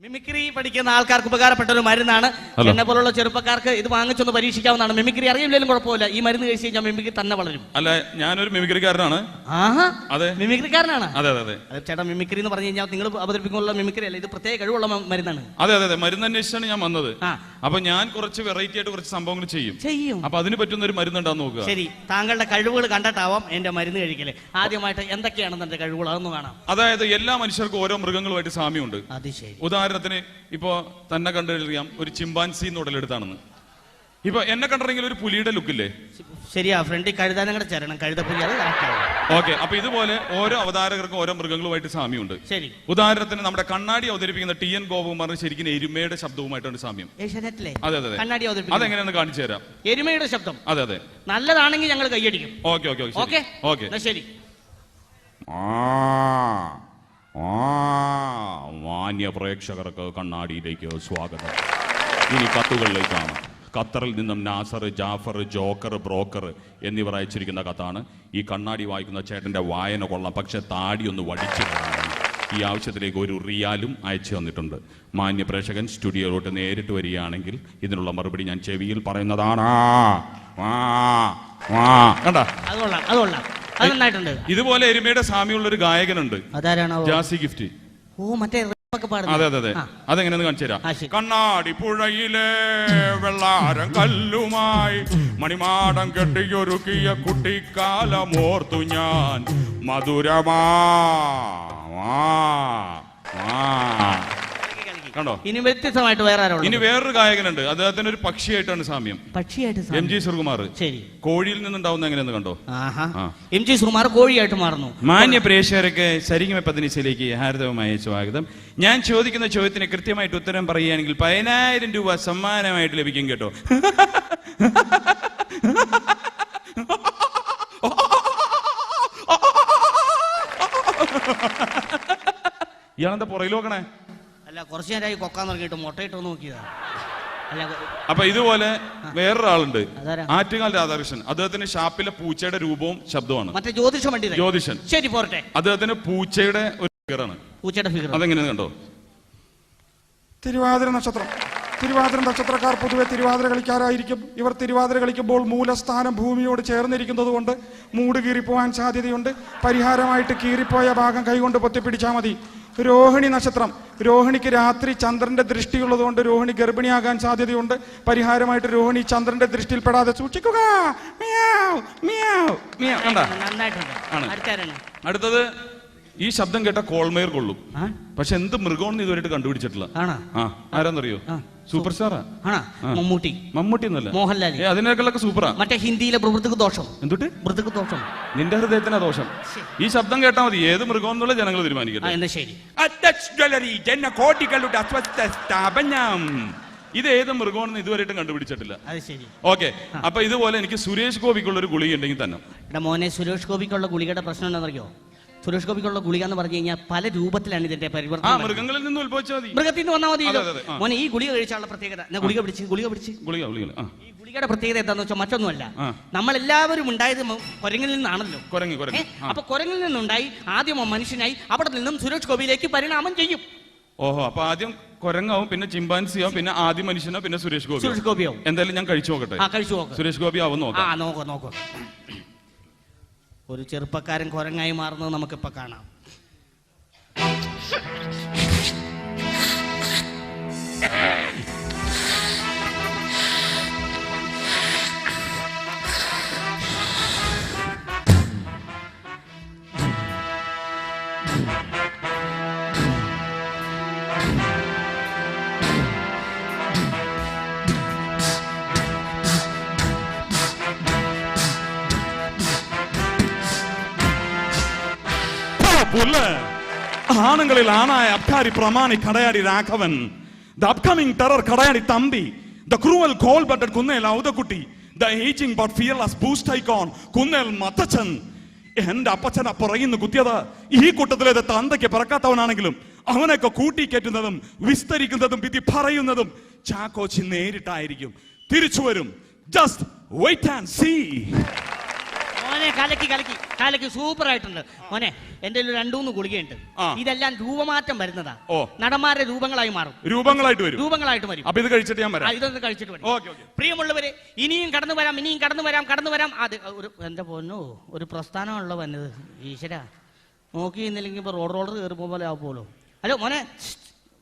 Mimicry പഠിക്കുന്ന ആൾക്കാർക്ക് ഉപകാരപ്പെട്ട ഒരു മരുന്നാണ്. എന്നെ പോലുള്ള ചെറുപ്പക്കാർക്ക് ഇത് വാങ്ങിച്ചൊന്ന് പരീക്ഷിക്കാവുന്നതാണ്. മിമിക്രി അറിയില്ലെങ്കിലും കുഴപ്പമില്ല. ഈ മരുന്ന് കഴിച്ച് കഴിഞ്ഞാൽ മിമിക്രി തന്നെ വളരും. അല്ല ഞാനൊരു മിമിക്രിക്കാരനാണ്. ആഹാ. അതെ. മിമിക്രിക്കാരനാണ്? അതെ അതെ അതെ. അത് ചേട്ടാ മിമിക്രി എന്ന് പറഞ്ഞു കഴിഞ്ഞാൽ നിങ്ങൾ അവതരിപ്പിക്കുന്ന മിമിക്രി അല്ല. ഇത് പ്രത്യേക കഴിവുള്ള മ- മരുന്നാണ്. അതെ അതെ അതെ. മരുന്ന് അന്വേഷിച്ചാണ് ഞാൻ വന്നത്. ആ. അപ്പൊ ഞാൻ കുറച്ച് വെറൈറ്റി ആയിട്ട് കുറച്ച് സംഭവങ്ങൾ ചെയ്യും. ചെയ്യും. അപ്പൊ അതിന് പറ്റുന്ന ഒരു മരുന്നുണ്ടാന്ന് നോക്കുക. ശരി. താങ്കളുടെ കഴിവുകൾ കണ്ടിട്ടാവാം എന്റെ മരുന്ന് കഴിക്കൽ. ആദ്യമായിട്ട് എന്തൊക്കെയാണ് എന്റെ കഴിവുകൾ അതൊന്ന് കാണാം. അതായത് എല്ലാ മനുഷ്യർക്കും ഓരോ മൃഗങ്ങളുമായിട്ട് സാമ്യമുണ്ട്. അത് ശരി. ഉദാഹരണത്തിന് ഇപ്പോ തന്നെ കണ്ടറിയാം ഒരു ചിമ്പാൻസി എന്ന് ഉടലെടുത്താണെന്ന്. ഇപ്പൊ എന്നെ കണ്ടറിയെങ്കിൽ ഒരു പുലിയുടെ ലുക്കില്ലേ ശരിയാ ഫ്രണ്ടിൽ കഴുതാനും ചരണം കഴുതപ്പുലി ഓക്കെ അപ്പൊ ഇതുപോലെ ഓരോ അവതാരകർക്കും ഓരോ മൃഗങ്ങളുമായിട്ട് സാമ്യമുണ്ട്. ശരി. ഉദാഹരണത്തിന് നമ്മുടെ കണ്ണാടി അവതരിപ്പിക്കുന്ന ടി എൻ ഗോപകുമാറിന് ശരിക്കും എരുമയുടെ ശബ്ദവുമായിട്ടാണ് സാമ്യം. ഏഷ്യാനെറ്റിലെ അതെ അതെ കണ്ണാടി അതെങ്ങനെയാണ് കാണിച്ചു തരാം. എരുമയുടെ ശബ്ദം. അതെ അതെ. നല്ലതാണെങ്കിൽ ഞങ്ങൾ കൈയടിക്കും. ഓക്കെ ഓക്കെ ഓക്കെ ഓക്കെ എന്നാ ശരി മാന്യ പ്രേക്ഷകർക്ക് കണ്ണാടിയിലേക്ക് സ്വാഗതം. ഇനി കത്തുകളിലേക്കാണ് ഖത്തറിൽ നിന്നും നാസർ ജാഫർ ജോക്കർ ബ്രോക്കർ എന്നിവർ അയച്ചിരിക്കുന്ന കത്താണ്. ഈ കണ്ണാടി വായിക്കുന്ന ചേട്ടന്റെ വായന കൊള്ളാം. പക്ഷെ താടി ഒന്ന് വടിച്ചു ഈ ആവശ്യത്തിലേക്ക് ഒരു റിയാലും അയച്ചു തന്നിട്ടുണ്ട്. മാന്യ പ്രേക്ഷകൻ സ്റ്റുഡിയോയിലോട്ട് നേരിട്ട് വരികയാണെങ്കിൽ ഇതിനുള്ള മറുപടി ഞാൻ ചെവിയിൽ പറയുന്നതാണ്. ആ, ആ. കണ്ട അത് കൊള്ളാം. അത് നന്നായിട്ടുണ്ട്. ഇതുപോലെ എരുമയുടെ സാമ്യമുള്ള ഒരു ഗായകനുണ്ട്. അതാരാണോ ജാസി ഗിഫ്റ്റ്. ഓ മറ്റേ അതെ പാടുന്നത്. അതെ അതെ ആ. അതെങ്ങനെയാന്ന് കാണിച്ചു ആ, തരാം ശരി. കണ്ണാടി പുഴയിലെ വെള്ളാരം കല്ലുമായി മണിമാടം കെട്ടിയൊരുക്കിയ കുട്ടിക്കാലമോർത്തു ഞാൻ. മധുരമാ ആ, ആ. കണ്ടോ? ഇനി വ്യത്യസ്തമായിട്ട് വേറെ ആരോ ഇനി വേറൊരു ഗായകനുണ്ട്. അദ്ദേഹത്തിന് ഒരു പക്ഷിയായിട്ടാണ് സാമ്യം. പക്ഷിയായിട്ട് എം സാമ്യം. ജി സുകുമാർ ശരി. കോഴിയിൽ നിന്നുണ്ടാവുന്ന എങ്ങനെയെന്ന് കണ്ടോ? ആഹാ. ആ. എം ജി സുകുമാർ കോഴിയായിട്ട് മാറുന്നു. മാന്യ പ്രേക്ഷകർക്ക് ശരിങ്ങമ പതിനിശയിലേക്ക് ഹാർദവമായ സ്വാഗതം. ഞാൻ ചോദിക്കുന്ന ചോദ്യത്തിന് കൃത്യമായിട്ട് ഉത്തരം പറയുകയാണെങ്കിൽ പതിനായിരം രൂപ സമ്മാനമായിട്ട് ലഭിക്കും കേട്ടോ. ഇയാളെന്താ പുറകിൽ നോക്കണേ? അല്ല കുറച്ച് നേരമായി കൊക്കാൻ തുടങ്ങിയിട്ട് മുട്ടയിട്ട് നോക്കിയതാ. അല്ല അപ്പൊ ഇതുപോലെ വേറൊരാളുണ്ട്? ആറ്റുകാൽ രാധാകൃഷ്ണൻ. അദ്ദേഹത്തിന് ഷാപ്പിലെ പൂച്ചയുടെ രൂപവും ശബ്ദമാണ് മറ്റേ ജ്യോതിഷ ജ്യോതിഷൻ. ശരി പോരട്ടെ. അദ്ദേഹത്തിന് പൂച്ചയുടെ ഒരു ഫിഗറാണ് പൂച്ചയുടെ ഫിഗർ അതെങ്ങനെ കണ്ടോ? തിരുവാതിര നക്ഷത്രം. തിരുവാതിര നക്ഷത്രക്കാർ പൊതുവെ തിരുവാതിര കളിക്കാരായിരിക്കും. ഇവർ തിരുവാതിര കളിക്കുമ്പോൾ മൂലസ്ഥാനം ഭൂമിയോട് ചേർന്നിരിക്കുന്നത് കൊണ്ട് മൂട് കീറിപ്പോവാൻ സാധ്യതയുണ്ട്. പരിഹാരമായിട്ട് കീറിപ്പോയ ഭാഗം കൈകൊണ്ട് പൊത്തിപ്പിടിച്ചാൽ മതി. രോഹിണി നക്ഷത്രം. രോഹിണിക്ക് രാത്രി ചന്ദ്രന്റെ ദൃഷ്ടിയുള്ളതുകൊണ്ട് രോഹിണി ഗർഭിണിയാകാൻ സാധ്യതയുണ്ട്. പരിഹാരമായിട്ട് രോഹിണി ചന്ദ്രന്റെ ദൃഷ്ടിയിൽപ്പെടാതെ സൂക്ഷിക്കുക. Meow, meow, meow. നന്നായിട്ടുണ്ട്. ആണ്. അടുത്തത് ഈ ശബ്ദം കേട്ട കോൾമേർ കൊള്ളും. പക്ഷെ എന്ത് മൃഗമാണെന്ന് ഇതുവരെയായിട്ട് കണ്ടുപിടിച്ചിട്ടില്ല. ആ ആരാന്നറിയോ? ആ. സൂപ്പർ സ്റ്റാറാ. ആണോ? മമ്മൂട്ടി. മമ്മൂട്ടി എന്നല്ല. മോഹൻലാൽ അതിനേക്കാളൊക്കെ സൂപ്പറാ. മറ്റേ ഹിന്ദിയിലെ പ്രവൃത്തിക്ക് ദോഷം. എന്തുട്ട്? മൃതക്ക് ദോഷം. നിന്റെ ഹൃദയത്തിനാ ദോഷം. ഈ ശബ്ദം കേട്ടാൽ മതി. ഏത് മൃഗം എന്നുള്ള ജനങ്ങൾ തീരുമാനിക്കട്ടെ. എന്നാ ശരി. ജ്വല്ലറി ജനകോടികളുടെ അസ്വസ്ഥ സ്ഥാപനം. ഇത് ഏത് മൃഗമാണെന്ന് ഇതുവരെയായിട്ടും കണ്ടുപിടിച്ചിട്ടില്ല. അത് ശരി. ഓക്കെ. അപ്പൊ ഇതുപോലെ എനിക്ക് സുരേഷ് ഗോപിക്കുള്ള ഒരു ഗുളിക ഉണ്ടെങ്കിൽ തന്നെ. മോനെ സുരേഷ് ഗോപിക്കുള്ള ഗുളികയുടെ പ്രശ്നം എന്താണെന്നറിയോ? സുരേഷ് ഗോപിക്കുള്ള ഗുളിക എന്ന് പറഞ്ഞു കഴിഞ്ഞാൽ പല രൂപത്തിലാണ് ഇതിന്റെ പരിവർത്തനം മൃഗങ്ങളിൽ നിന്ന് ഉത്ഭവിച്ചാൽ മതി. മൃഗത്തിൽ നിന്ന് വന്നാൽ മതി. മോനെ ഈ ഗുളിക കഴിച്ചാലുള്ള പ്രത്യേകത. ഞാൻ ഗുളിക പിടിച്ച് ഗുളിക പിടിച്ച്. ഗുളിക ഗുളിക ഈ ഗുളികയുടെ പ്രത്യേകത എന്താന്ന് വെച്ചാൽ മറ്റൊന്നുമല്ല. നമ്മളെല്ലാവരും ഉണ്ടായത് കൊരങ്ങിൽ നിന്നാണല്ലോ. അപ്പൊ കുരങ്ങിൽ നിന്നുണ്ടായി ആദ്യം മനുഷ്യനായി അവിടെ നിന്നും സുരേഷ് ഗോപിയിലേക്ക് പരിണാമം ചെയ്യും. ഓഹോ അപ്പൊ ആദ്യം കൊരങ്ങാവും പിന്നെ ചിമ്പാൻസിയാവും പിന്നെ ആദ്യ മനുഷ്യനോ പിന്നെ സുരേഷ് ഗോപി സുരേഷ് ഗോപിയാവും എന്തായാലും ഞാൻ കഴിച്ചു നോക്കട്ടെ. കഴിച്ചു സുരേഷ് ഗോപി ആവും നോക്കാം. നോക്കാം നോക്കൂ. ഒരു ചെറുപ്പക്കാരൻ കുരങ്ങായി മാറുന്നത് നമുക്കിപ്പോൾ കാണാം. പുല്ല് ആണുങ്ങളിൽ ആണായ അബ്കാരി പ്രമാണി Kadayadi Raghavan the upcoming terror Kadayadi Thampi the cruel cold blooded Kunnel Outhakutty the aging but fearless boost icon Kunnel Mathachan. എന്റെ അപ്പച്ചൻ പുറകിന്ന് കുത്തിയത് ഈ കൂട്ടത്തിലെ തന്തയ്ക്ക് പിറക്കാത്തവനാണെങ്കിലും അവനൊക്കെ കൂട്ടിക്കയറ്റുന്നതും വിസ്തരിക്കുന്നതും വിധി പറയുന്നതും ചാക്കോച്ചി നേരിട്ടായിരിക്കും. തിരിച്ചു വരും. ജസ്റ്റ് വെയിറ്റ് ആൻഡ് സീ മോനെ കലക്കി കലക്കി. കലക്കി സൂപ്പർ ആയിട്ടുണ്ട് മോനെ എന്റെ ഒരു രണ്ടൂന്ന് ഗുളികയുണ്ട്. ആ. ഇതെല്ലാം രൂപമാറ്റം വരുന്നതാ. ഓ. നടന്മാരുടെ രൂപങ്ങളായി മാറും. രൂപങ്ങളായിട്ട് വരും. രൂപങ്ങളായിട്ട് വരും. അപ്പൊ ഇത് കഴിച്ചിട്ട് ഞാൻ ആ, വരാം ഇതൊന്ന് കഴിച്ചിട്ട് വരും. Okay okay. പ്രിയമുള്ളവരെ ഇനിയും കടന്നു വരാം ഇനിയും കടന്നു വരാം കടന്നു വരാം. അത് ഒരു എന്റെ പൊന്നു? ഒരു പ്രസ്ഥാനമാണല്ലോ വന്നത്. ഈശ്വര. നോക്കി ഇന്നില്ലെങ്കിൽ ഇപ്പൊ റോഡ് റോളർ കയറി പോലെ ആവുമല്ലോ. ഹലോ മോനെ ശ്ശ്,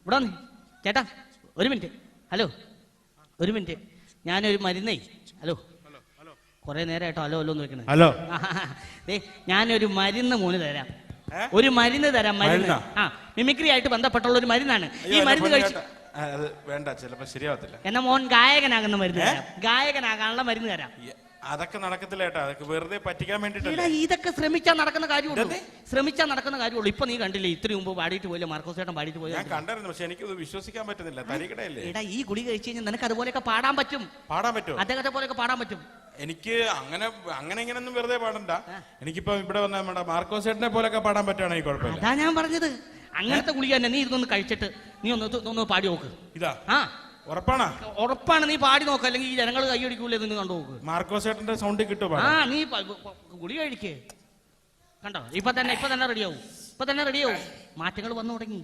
ഇവിടെ വന്ന്. ചേട്ടാ ഒരു മിനിറ്റ്. ഹലോ ഒരു മിനിറ്റ്. ഞാനൊരു മരുന്നേ. ഹലോ. കുറെ നേരമായിട്ടോ ഹലോ ഹലോ നോക്കണേ ഹലോ. ദേ, ഞാനൊരു മരുന്ന് മോന് തരാം. ഒരു മരുന്ന് തരാം മരുന്ന്. ആ മിമിക്രി ആയിട്ട് ബന്ധപ്പെട്ടുള്ള ഒരു മരുന്നാണ്. ഈ മരുന്ന് കഴിച്ചു വേണ്ട ചിലപ്പോ ശരിയാവത്തില്ല. എന്നാ മോൻ ഗായകനാകുന്ന മരുന്ന് തരാം. ഗായകനാകാനുള്ള മരുന്ന് തരാം. അതൊക്കെ നടക്കത്തില്ല ഏട്ടാ. അതൊക്കെ വെറുതെ പറ്റിക്കാൻ എടാ വേണ്ടിട്ടല്ലേ ഇതൊക്കെ ശ്രമിച്ചാൽ നടക്കുന്ന കാര്യമുള്ളൂ? ശ്രമിച്ചാൽ നടക്കുന്ന കാര്യമുള്ളൂ. ഇപ്പൊ നീ കണ്ടില്ലേ ഇത്രയും മുമ്പ് പാടിയിട്ട് പോയില്ല മാർക്കോസ് ചേട്ടൻ പാടിയിട്ട് പോയില്ല. ഞാൻ കണ്ടായിരുന്നു പക്ഷെ എനിക്കത് വിശ്വസിക്കാൻ പറ്റുന്നില്ല. തരികടയല്ലേ? എടാ ഈ ഗുളി കഴിച്ചു കഴിഞ്ഞാൽ നിനക്ക് അതുപോലെയൊക്കെ പാടാൻ പറ്റും. പാടാൻ പറ്റും അദ്ദേഹത്തെ പോലെയൊക്കെ പാടാൻ പറ്റും. എനിക്ക് അങ്ങനെ അങ്ങനെ ഇങ്ങനെയൊന്നും വെറുതെ പാടണ്ട. എനിക്കിപ്പോ ഇവിടെ വന്ന നമ്മുടെ മാർക്കോ ചേട്ടനെ പോലൊക്കെ പാടാൻ പറ്റുകയാണെങ്കിൽ കുഴപ്പമില്ല. അതാ ഞാൻ പറഞ്ഞത്. അങ്ങനത്തെ ഗുളിക തന്നെ നീ ഇതൊന്ന് കഴിച്ചിട്ട് നീ ഒന്ന് ഇത് ഒന്ന് പാടി നോക്ക്. ഇതാ. ആ. ഉറപ്പാണോ? ഉറപ്പാണ് നീ പാടി നോക്ക്. അല്ലെങ്കിൽ ഈ ജനങ്ങൾ കൈയടിക്കൂലേ നിന്ന് കണ്ടു നോക്ക്. മാർക്കോ ചേട്ടന്റെ സൗണ്ട് കിട്ടുമോ ആ നീ പ- പ- ഗുളി കഴിക്കേ. കണ്ടോ? ഇപ്പൊ തന്നെ ഇപ്പൊ തന്നെ റെഡിയാവും ഇപ്പൊ തന്നെ റെഡിയാവും മാറ്റങ്ങൾ വന്നു തുടങ്ങി.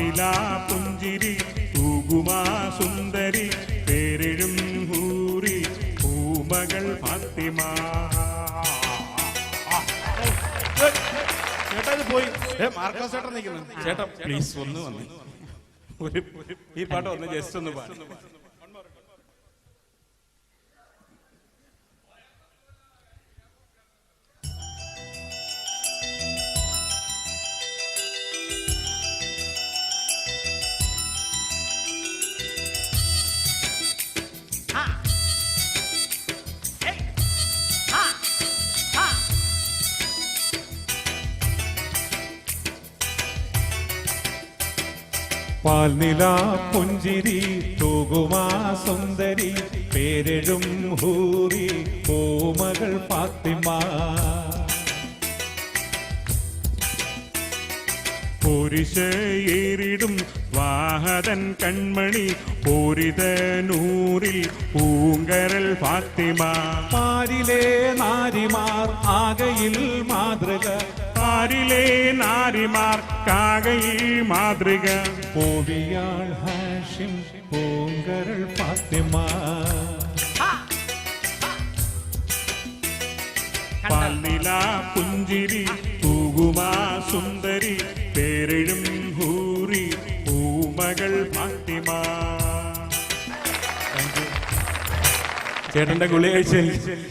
പാൽനില പുഞ്ചിരി തൂകുമാ സുന്ദരി പേരിഴും ഹൂറി പൂമകൾ ഫാത്തിമ. ചേട്ടാ ഇത് പോയി ചേട്ടൻ നിൽക്കുന്നു ചേട്ടാ പ്ലീസ് ഒന്ന് വന്ന്. ഈ പാട്ട് ഒന്ന് ജസ്റ്റ് ഒന്ന് പാടി. പാൽനില പുഞ്ചിരി തൂകുമാ സുന്ദരി പേരെഴും ഹൂറി പൂമകൾ പാത്തിമ പുരുഷേറിടും വാഹതൻ കൺമണി പൂരിത നൂറിൽ പൂങ്കരൽ ഫാത്തിമ. നാരിമാർ ആകയിൽ മാതൃക പാരിലെ നാരിമാർ കാകയിൽ മാതൃക പോവിയാൾ ഹാഷിം പൂങ്കരൽ ഫാത്തിമ ആ. ആ. കണ്ടോ? പാൽനില പുഞ്ചിരി തൂകുമാ സുന്ദരി പേരെഴും ഹൂറി പൂമകൾ ഫാത്തിമ ചേട്ടന്റെ ഗുളി കഴിച്ച്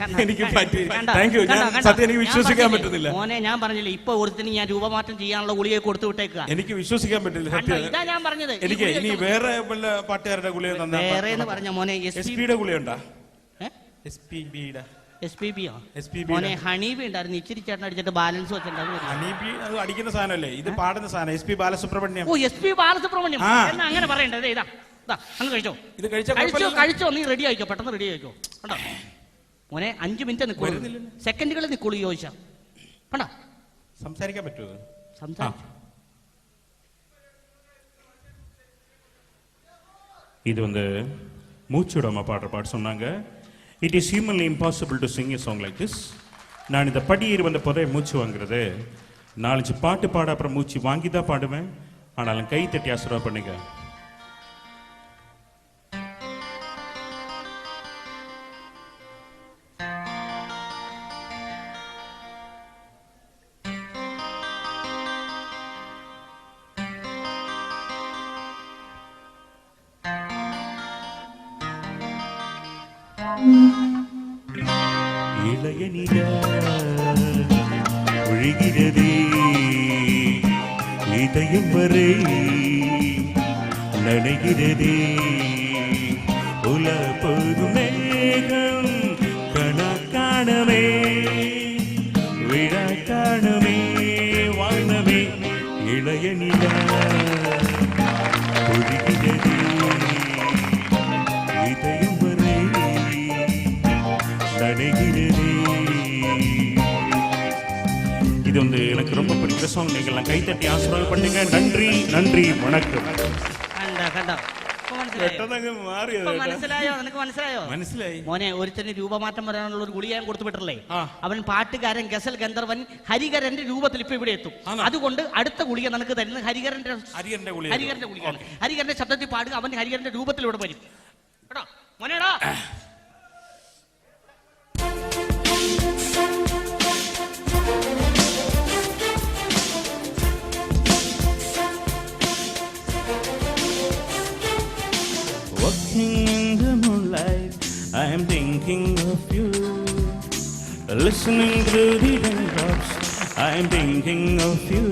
കണ്ടോ? എനിക്ക് പറ്റി? താങ്ക് യു ഞാൻ? സത്യം എനിക്ക് വിശ്വസിക്കാൻ പറ്റുന്നില്ല. മോനെ ഞാൻ പറഞ്ഞില്ല ഇപ്പൊ ഒരുത്തിന് ഞാൻ രൂപമാറ്റം ചെയ്യാനുള്ള ഗുളിയെ കൊടുത്തു വിട്ടേക്കുക. എനിക്ക് വിശ്വസിക്കാൻ പറ്റില്ല സത്യം. ഇതാ ഞാൻ പറഞ്ഞത്. എനിക്ക് ഇനി വേറെ വല്ല പാട്ടുകാരുടെ ഗുളിക വേറെ എന്ന് പറഞ്ഞ മോനെ എസ് പിയുടെ ഗുളിയുണ്ടാ എസ് പി ബിയുടെ എസ് പി ബി മോനെ ഹണീബി ഉണ്ടായിരുന്നു. ഇച്ചിരി ചേട്ടൻ അടിച്ചിട്ട് ബാലൻസ് വെച്ചിട്ടുണ്ടായിരുന്നു. അടിക്കുന്ന സാധനമല്ലേ? ഇത് പാടുന്ന സാധനം. S P Balasubrahmanyam. ഓ എസ് പി ബാലസുബ്രഹ്മണ്യം. അങ്ങനെ പറയണ്ടത് ഇതാ ഇതാ അങ്ങ് കഴിച്ചോ. ഇത് കഴിച്ചോ. കഴിച്ചോ നീ റെഡി ആയിക്കോ. പെട്ടെന്ന് റെഡി ആയിക്കോ. കണ്ടോ മോനെ അഞ്ചു മിനിറ്റ് നിൽക്കുള്ളൂ വരുന്നില്ലല്ലോ. സെക്കൻഡുകൾ നിൽക്കുള്ളൂ ചോദിച്ചാ കണ്ടോ സംസാരിക്കാൻ പറ്റുമോ സംസാരിച്ചു இது வந்து மூச்சுடாம பாடுற பாட்டு சொன்னாங்க it is humanly impossible to sing a song like this நான் இந்த படியேறி வந்த போதே மூச்சு வாங்குறது நாலஞ்சு பாட்டு பாட அப்புறம் மூச்சு வாங்கி தான் பாடுவேன் ஆனாலும் கை தட்டி ஆசீர்வாதம் பண்ணுங்க இளைய ஒழுகிறதே. இதயம் வரை நனைகிறதே. ரொம்ப பிடிக்கிற சாங் நீங்கள்லாம் கைத்தட்டி ஆசீர்வாதம் பண்ணுங்க நன்றி நன்றி வணக்கம் കണ്ട കണ്ടോ ഇപ്പൊ മനസ്സിലായോ? പെട്ടെന്നങ്ങ് മാറി ഇപ്പൊ മനസ്സിലായോ നിനക്ക് മനസ്സിലായോ മനസ്സിലായി മോനെ ഒരുത്തന് രൂപമാറ്റം വരാനുള്ള ഒരു ഗുളിക ഞാൻ കൊടുത്തു വിട്ടല്ലേ ആ. അവൻ പാട്ടുകാരൻ ഗസൽ ഗന്ധർവൻ ഹരികരന്റെ രൂപത്തിൽ ഇപ്പൊ ഇവിടെ എത്തും ആണോ? അതുകൊണ്ട് അടുത്ത ഗുളിക നിനക്ക് തരുന്നത് ഹരികരന്റെ ഹരിഹരന്റെ ഗുളിക. ഹരികരന്റെ ഗുളികയാണ് ഹരികരന്റെ ശബ്ദത്തിൽ പാടുക അവൻ ഹരികരന്റെ രൂപത്തിൽ ഇവിടെ വരും കേട്ടോ മോനേടാ thinking of you. Listening to the raindrops, I am thinking of you.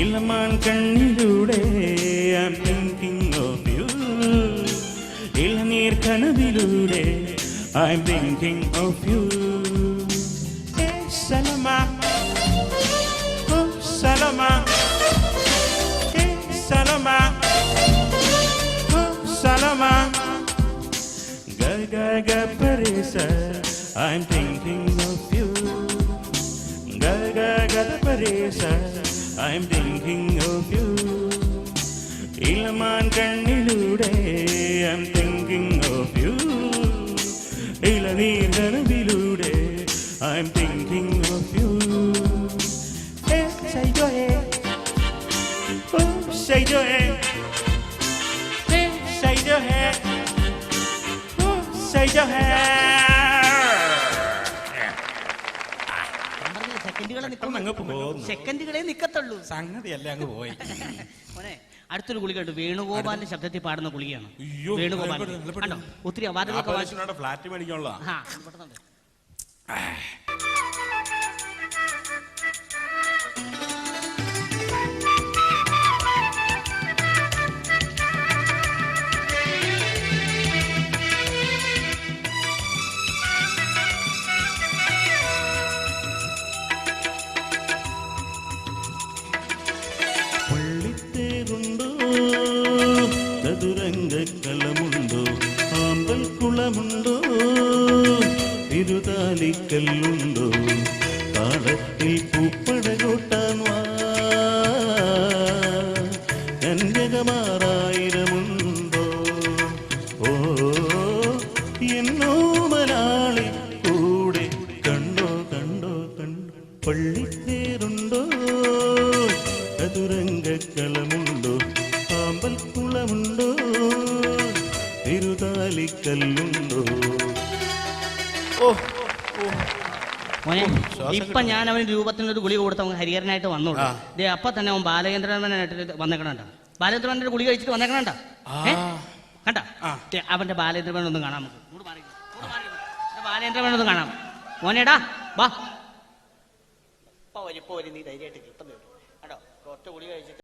ഇളമാൻ കണ്ണിലൂടെ I am thinking of you. ഇളനീർ കനവിലൂടെ I am thinking of you. Hey, Salama. Oh, Salama. Ga ga ga parisa, I'm thinking of you. Ga ga ga parisa, I'm thinking of you. ഇളമാൻ കണ്ണിലൂടെ I'm thinking of you. ഇളനീർ കനവിലൂടെ I'm thinking of you. Hey, say yo, hey. Oh, say yo, hey. Say your അങ്ങ് പോകുന്നു. സെക്കൻഡുകളെ നിക്കത്തുള്ളൂ. സംഗതിയല്ല അങ്ങ് പോയി. മോനെ അടുത്തൊരു ഗുളികയുണ്ട് വേണുഗോപാലിന്റെ ശബ്ദത്തിൽ പാടുന്ന ഗുളികയാണ് അയ്യോ, വേണുഗോപാൽ. പെട്ടെന്ന്, കണ്ടോ? ഒത്തിരി അവാർഡുകളൊക്കെ ഫ്ലാറ്റ് മേടിക്കാനുള്ള. ആ പെട്ടെന്നുണ്ട്. മോനെ ഇപ്പൊ ഞാൻ അവന് രൂപത്തിന്റെ ഒരു ഗുളിക കൊടുത്ത് അവൻ ഹരിഹരനായിട്ട് വന്നോളൂ. ദേ അപ്പൊ തന്നെ അവൻ ബാലചന്ദ്രനായിട്ട് വന്നേക്കണണ്ട ബാലചന്ദ്രന്റെ ഗുളിക കഴിച്ചിട്ട് വന്നേക്കണണ്ട കണ്ട. അവന്റെ ബാലചന്ദ്രൻ ഒന്ന് കാണാം നമുക്ക്. ബാലചന്ദ്രൻ ഒന്ന് കാണാം. മോനേടാ വാ. ഇപ്പൊ വരും ഇപ്പൊ വരും. നീ ധൈര്യമായിട്ട് കിട്ടുന്നു കേട്ടോ ഒറ്റ ഗുളിക കഴിച്ചിട്ട് ും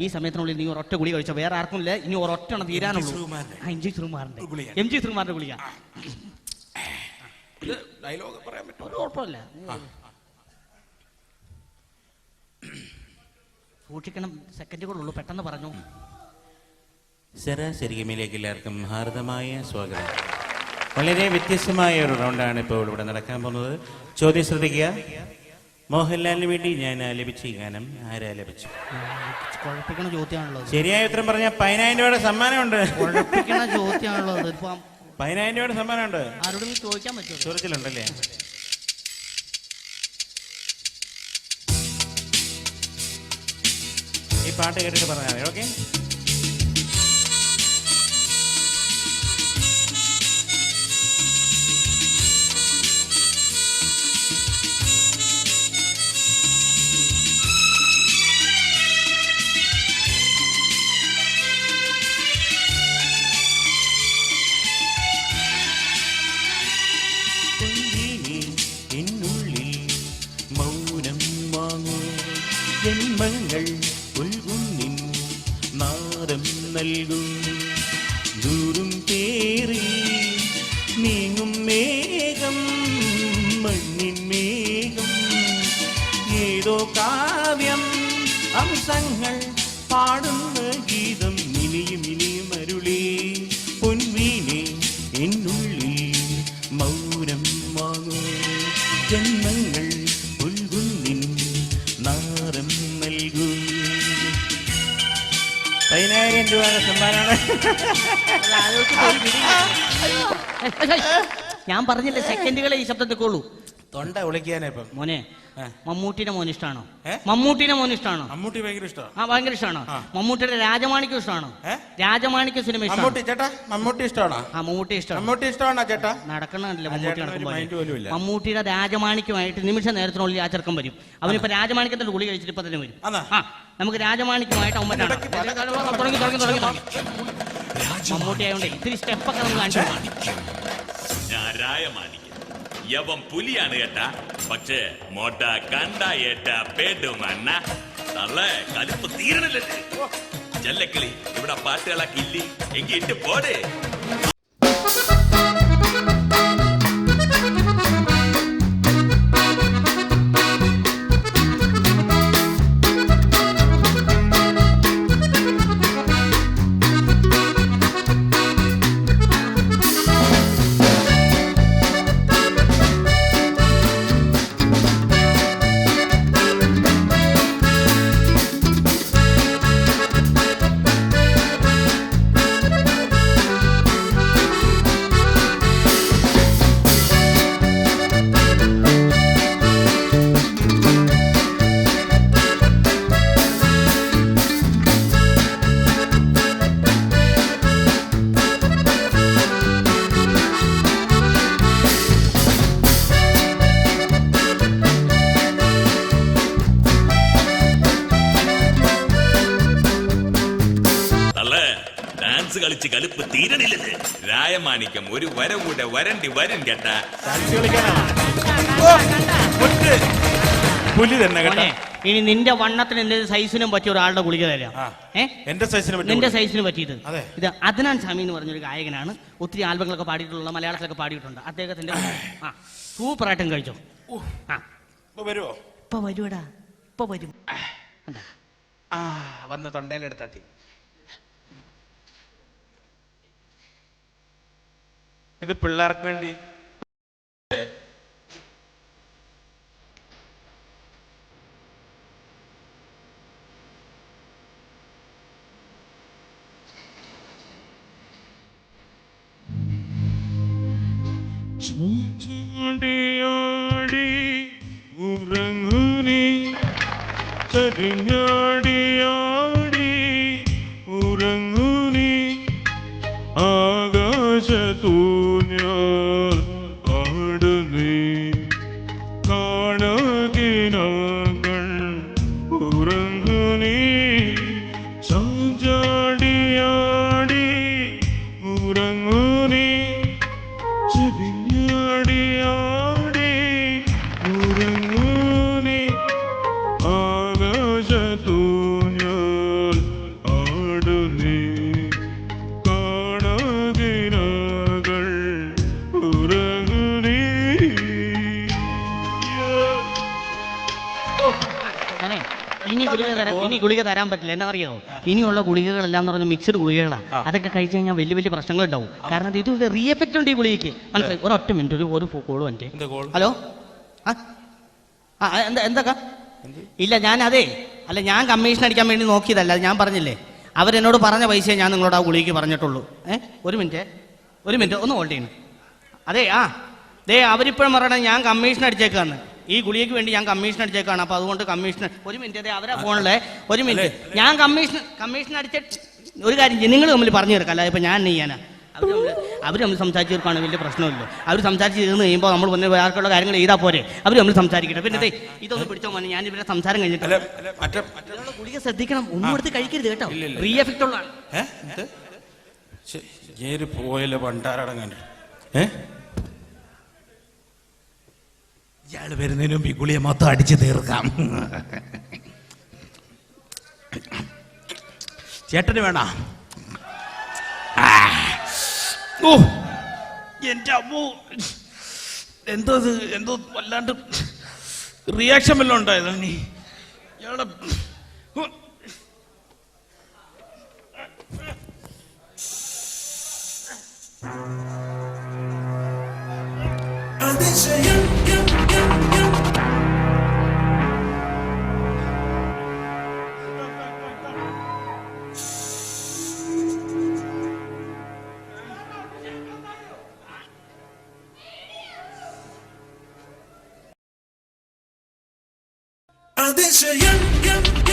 ഈ സമയത്തിനുള്ളിൽ നീ ഒരൊറ്റ ഗുളി കഴിച്ചോ? വേറെ ആർക്കും ഇല്ല. ഇനി ഒരൊറ്റ തീരാനുള്ളൂ. ആ, എം ജി ശ്രീകുമാറിന്റെ. എം ജി ശ്രീകുമാറിന്റെ ഗുളിക. ഇത് ഡയലോഗ് പറയാൻ പറ്റും ഒരു കുഴപ്പമില്ല. സൂക്ഷിക്കണം. സെക്കൻഡുകളുള്ളൂ പെട്ടെന്ന് പറഞ്ഞു. ശരാശരി ഗെയിമിലേക്ക് എല്ലാവർക്കും ഹാർദമായ സ്വാഗതം. വളരെ വ്യത്യസ്തമായ ഒരു റൗണ്ടാണ് ഇപ്പോൾ ഇവിടെ നടക്കാൻ പോകുന്നത്. ചോദ്യം ശ്രദ്ധിക്കുക. മോഹൻലാലിന് വേണ്ടി ഞാൻ ആലപിച്ച ഈ ഗാനം ആരാലപിച്ചു കുഴപ്പിക്കണ ചോദ്യമാണല്ലോ. ശരിയായ ഉത്തരം പറഞ്ഞാൽ പതിനായിരം രൂപയുടെ സമ്മാനമുണ്ട്. കുഴപ്പിക്കണ ചോദ്യമാണല്ലോ പതിനായിരം രൂപയുടെ സമ്മാനമുണ്ട്. ആരോടും ചോദിക്കാൻ പറ്റുമോ? ചോദ്യത്തിലുണ്ടല്ലേ ഈ പാട്ട് കേട്ടിട്ട് പറഞ്ഞാൽ മതി ഓക്കെ? Goon. പതിനായിരം രൂപയുടെ സമ്മാനമാണ് ഞാൻ പറഞ്ഞില്ല സെക്കൻഡുകളെ ഈ ശബ്ദത്തിൽ ഉള്ളൂ തൊണ്ട വിളിക്കാനേ ഇപ്പം. മോനെ മമ്മൂട്ടിന്റെ മമ്മൂട്ടിനെ മോൻ ഇഷ്ടമാണോ മമ്മൂട്ടിന്റെ മമ്മൂട്ടിനെ മോൻ ഇഷ്ടമാണോ മമ്മൂട്ടി ഭയങ്കര ഇഷ്ടമാണ് ആ ഭയങ്കര ഇഷ്ടമാണോ മമ്മൂട്ടിയുടെ രാജമാണിക്കും ഇഷ്ടമാണോ രാജമാണിക്ക് രാജമാണിക്യ സിനിമ മമ്മൂട്ടി ചേട്ടാ മമ്മൂട്ടി ഇഷ്ടമാണോ ആ മമ്മൂട്ടി ഇഷ്ടമാണ് മമ്മൂട്ടി ഇഷ്ടമാണോ ചേട്ടാ? നടക്കണല്ലേ മമ്മൂട്ടി നടക്കുമ്പോൾ മമ്മൂട്ടിയുടെ രാജമാണിക്കുമായിട്ട് നിമിഷ നേരത്തിനുള്ളിൽ ആ ചെറുക്കം വരും. അവനിപ്പോ രാജമാണിക്കത്തിന്റെ ഗുളി കഴിച്ചിട്ട് ഇപ്പൊ തന്നെ വരും? ആ നമുക്ക് രാജമാണിക്കുമായിട്ട് അവൻ തുടങ്ങി തുടങ്ങി തുടങ്ങി മമ്മൂട്ടി ആയതുകൊണ്ട് ഇത്തിരി സ്റ്റെപ്പൊക്കെ നമുക്ക് കാണിച്ചു കൊടുക്കാം. യവൻ പുലിയാണ് കേട്ടാ പക്ഷേ മോട്ട കണ്ട ഏട്ട പേടുമന്ന തള്ള കലിപ്പ് തീരണല്ലേ ചെല്ലക്കിളി ഇവിടെ പാട്ടുകളൊക്കെ ഇല്ലേ എങ്കി ഇട്ട് പോടേ. രായമാണിക്യം ഒരു വരം കൂടെ വരണ്ടി വരും കേട്ടാ പുലി തന്നെ കേട്ടോ. ഇനി നിന്റെ വണ്ണത്തിന് എന്റെ സൈസിനും പറ്റിയ ഒരാളുടെ ഗുളിക തരാം. എന്റെ സൈസിന് നിന്റെ സൈസിന് പറ്റിയത്. അതെ. ഇത് അദ്നാൻ സ്വാമി എന്ന് പറഞ്ഞൊരു ഗായകനാണ്. ഒത്തിരി ആൽബങ്ങളൊക്കെ പാടിയിട്ടുള്ള മലയാളത്തിലൊക്കെ പാടിയിട്ടുണ്ട്. അദ്ദേഹത്തിന്റെ ആ സൂപ്പറായിട്ടും കഴിച്ചോ. ആ. ഇപ്പൊ വരുവോ? ഇപ്പൊ വരുവടാ. ഇപ്പൊ വരും. കണ്ടാ? ആ വന്ന് തൊണ്ടയിലെടുത്താത്തി ഇത് പിള്ളേർക്ക് വേണ്ടി. പറ്റില്ല എന്നാ അറിയാമോ ഇനിയുള്ള ഗുളികകളെല്ലാം എന്ന് പറഞ്ഞ മിക്സഡ് ഗുളികകളാണ് അതൊക്കെ കഴിച്ചു കഴിഞ്ഞാൽ വലിയ വലിയ പ്രശ്നങ്ങൾ ഉണ്ടാവും കാരണം ഇത് റീ എഫക്റ്റ് ഉണ്ട് ഈ ഗുളികയ്ക്ക്. മനസ്സിലായി? ഒരൊറ്റ മിനിറ്റ് ഒരു ഒരു കോളും എന്റെ എന്താ? ഹലോ? ആ. എന്താ എന്തൊക്കെ ഇല്ല ഞാൻ അതെ അല്ല ഞാൻ കമ്മീഷൻ അടിക്കാൻ വേണ്ടി നോക്കിയതല്ല അത് ഞാൻ പറഞ്ഞില്ലേ? അവരെന്നോട് പറഞ്ഞ പൈസയെ ഞാൻ നിങ്ങളോട് ആ ഗുളിക്ക് പറഞ്ഞിട്ടുള്ളൂ. ഏ? ഒരു മിനിറ്റ് ഒരു മിനിറ്റ് ഒന്ന് ഹോൾഡ് ചെയ്യണം. അതെ ആ. ദേ അവരിപ്പോഴും പറയണേ ഞാൻ കമ്മീഷൻ അടിച്ചേക്കാന്ന്. ഈ ഗുളികയ്ക്ക് വേണ്ടി ഞാൻ കമ്മീഷൻ അടിച്ചേക്കാണ്. അപ്പൊ അതുകൊണ്ട് കമ്മീഷൻ ഒരു മിനിറ്റ് അതെ അവരാ ഫോണിലെ. ഒരു മിനിറ്റ്. ഞാൻ കമ്മീഷൻ കമ്മീഷൻ അടിച്ച ഒരു കാര്യം നിങ്ങൾ തമ്മിൽ പറഞ്ഞു തീർക്കാം ഇപ്പൊ ഞാൻ ചെയ്യാനാ? അവർ അവർ തമ്മിൽ സംസാരിച്ച് തീർക്കാണ് വലിയ പ്രശ്നമില്ല. അവർ സംസാരിച്ച് തീർന്ന് കഴിയുമ്പോൾ നമ്മൾ വന്ന് വേർക്കുള്ള കാര്യങ്ങൾ ചെയ്താൽ പോരെ. അവർ നമ്മൾ സംസാരിക്കട്ടെ. പിന്നെ ദേ ഇതൊന്ന് പിടിച്ചോ മോനെ. ഞാൻ ഇവരെ സംസാരം കഴിഞ്ഞിട്ട് ഗുളിക ശ്രദ്ധിക്കണം. ഒന്നും എടുത്ത് കഴിക്കരുത് കേട്ടോ. റീ എഫക്റ്റ് ഉള്ളതാണ് ഏ? പോയല്ലോ പണ്ടാരടങ്ങാൻ ഏ? ഇയാൾ വരുന്നതിന് മുമ്പ് ഈ ഗുളിയെ മൊത്തം അടിച്ചു തീർക്കാം. ചേട്ടന് വേണ? എന്റെ അമ്മോ. എന്തോ ഇത്? എന്തോ വല്ലാണ്ട് റിയാക്ഷൻ വല്ലതും ഉണ്ടായതാണ് ഇയാളെ Bitch, you're young.